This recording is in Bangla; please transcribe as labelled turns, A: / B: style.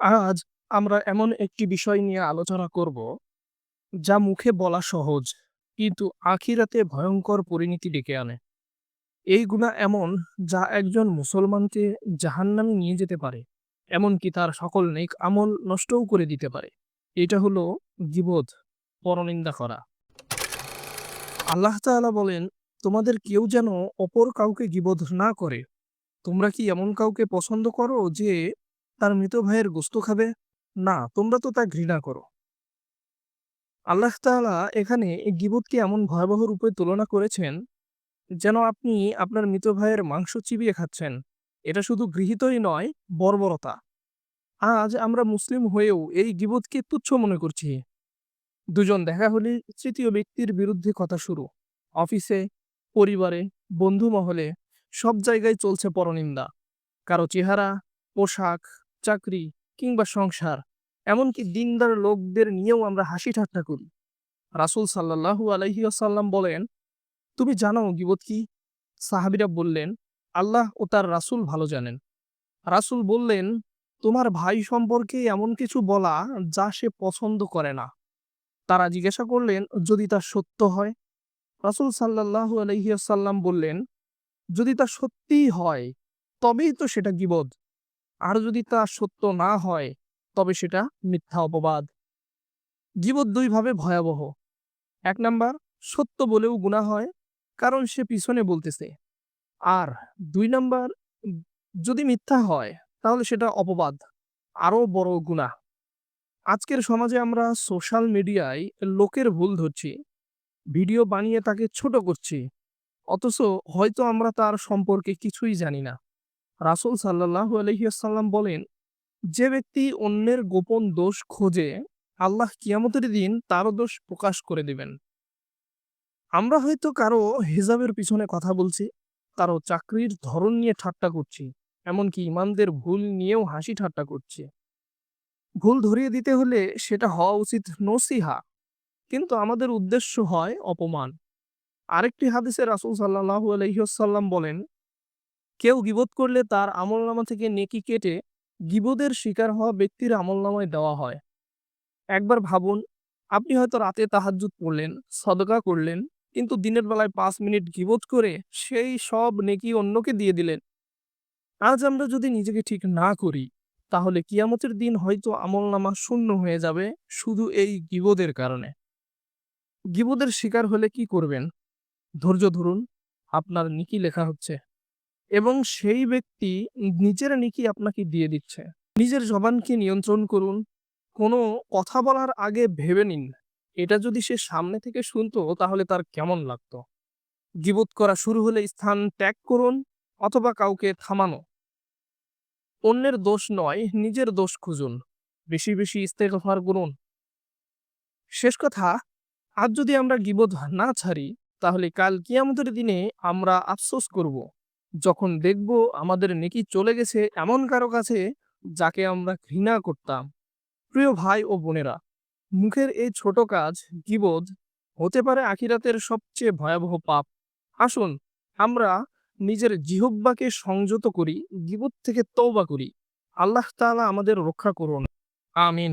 A: আজ আমরা এমন একটি বিষয় নিয়ে আলোচনা করব, যা মুখে বলা সহজ, কিন্তু আখিরাতে ভয়ঙ্কর পরিণতি ডেকে আনে। এই গুণা এমন যা একজন মুসলমানকে জাহান্নামে নিয়ে যেতে পারে, এমনকি তার সকল নেক আমল নষ্টও করে দিতে পারে। এটা হলো গিবোধ পরনিন্দা করা। আল্লাহ তাআলা বলেন, তোমাদের কেউ যেন অপর কাউকে গিবোধ না করে। তোমরা কি এমন কাউকে পছন্দ করো যে তার মৃত ভাইয়ের গোস্ত খাবে? না, তোমরা তো তা ঘৃণা করো। আল্লাহ তাআলা এখানে এই গিবতকে এমন ভয়াবহ রূপে তুলনা করেছেন, যেন আপনি আপনার মৃত ভাইয়ের মাংস চিবিয়ে খাচ্ছেন। এটা শুধু গৃহীতই নয়, বর্বরতা। আজ আমরা মুসলিম হয়েও এই গিবতকে তুচ্ছ মনে করছি। দুজন দেখা হলে তৃতীয় ব্যক্তির বিরুদ্ধে কথা শুরু। অফিসে, পরিবারে, বন্ধু মহলে, সব জায়গায় চলছে পরনিন্দা। কারও চেহারা, পোশাক চাকরি কিংবা সংসার, এমনকি দিনদার লোকদের নিয়েও আমরা হাসি ঠাট্টা করি। রাসূল সাল্লাল্লাহু আলাইহি আসাল্লাম বলেন, তুমি জানো গিবত কি? সাহাবিরা বললেন, আল্লাহ ও তার রাসূল ভালো জানেন। রাসূল বললেন, তোমার ভাই সম্পর্কে এমন কিছু বলা যা সে পছন্দ করে না। তারা জিজ্ঞাসা করলেন, যদি তা সত্য হয়? রাসূল সাল্লাল্লাহু আলাইহি আসাল্লাম বললেন, যদি তা সত্যিই হয়, তবেই তো সেটা গিবদ আর যদি তা সত্য না হয়, তবে সেটা মিথ্যা অপবাদ। গিবত দুইভাবে ভয়াবহ। এক নাম্বার, সত্য বলেও গুণা হয়, কারণ সে পিছনে বলতেছে। আর দুই নাম্বার, যদি মিথ্যা হয়, তাহলে সেটা অপবাদ, আরও বড় গুণা আজকের সমাজে আমরা সোশ্যাল মিডিয়ায় লোকের ভুল ধরছি, ভিডিও বানিয়ে তাকে ছোট করছি, অথচ হয়তো আমরা তার সম্পর্কে কিছুই জানি না। রাসূল সাল্লাল্লাহু আলহিহাসাল্লাম বলেন, যে ব্যক্তি অন্যের গোপন দোষ খোঁজে, আল্লাহ কিয়ামতের দিন তারও দোষ প্রকাশ করে দিবেন। আমরা হয়তো কারও হিজাবের পিছনে কথা বলছি, কারও চাকরির ধরন নিয়ে ঠাট্টা করছি, এমনকি ইমানদের ভুল নিয়েও হাসি ঠাট্টা করছি। ভুল ধরিয়ে দিতে হলে সেটা হওয়া উচিত নসিহা, কিন্তু আমাদের উদ্দেশ্য হয় অপমান। আরেকটি হাদিসে রাসূল সাল্লাল্লাহু আলহিহাসাল্লাম বলেন কেউ গিবোধ করলে তার আমলনামা থেকে নেকি কেটে গিবদের শিকার হওয়া ব্যক্তির আমলনামায় দেওয়া হয়। একবার ভাবুন, আপনি হয়তো রাতে তাহাজ্জুদ পড়লেন, সদকা করলেন, কিন্তু দিনের বেলায় পাঁচ মিনিট গিবত করে সেই সব নেকি অন্যকে দিয়ে দিলেন। আজ আমরা যদি নিজেকে ঠিক না করি, তাহলে কিয়ামতের দিন হয়তো আমলনামা শূন্য হয়ে যাবে শুধু এই গিবদের কারণে। গিবদের শিকার হলে কি করবেন? ধৈর্য ধরুন, আপনার নিকি লেখা হচ্ছে। এবং সেই ব্যক্তি নিজের নিকি আপনাকে দিয়ে দিচ্ছে। নিজের জবানকে নিয়ন্ত্রণ করুন। কোনো কথা বলার আগে ভেবে নিন। এটা যদি সে সামনে থেকে শুনতো, তাহলে তার কেমন লাগতো? গিবোধ করা শুরু হলে স্থান ত্যাগ করুন অথবা কাউকে থামানো। অন্যের দোষ নয়, নিজের দোষ খুঁজুন। বেশি বেশি ইস্তেগফার করুন। শেষ কথা, আজ যদি আমরা গিবোধ না ছাড়ি, তাহলে কাল কিয়ামতের দিনে আমরা আফসোস করব। যখন দেখব আমাদের নেকি চলে গেছে এমন কারও কাছে যাকে আমরা ঘৃণা করতাম। প্রিয় ভাই ও বোনেরা, মুখের এই ছোট কাজ গিবোধ হতে পারে আখিরাতের সবচেয়ে ভয়াবহ পাপ। আসুন, আমরা নিজের জিহব্বাকে সংযত করি গিবত থেকে তৌবা করি। আল্লাহ তাআলা আমাদের রক্ষা করুন। আমিন।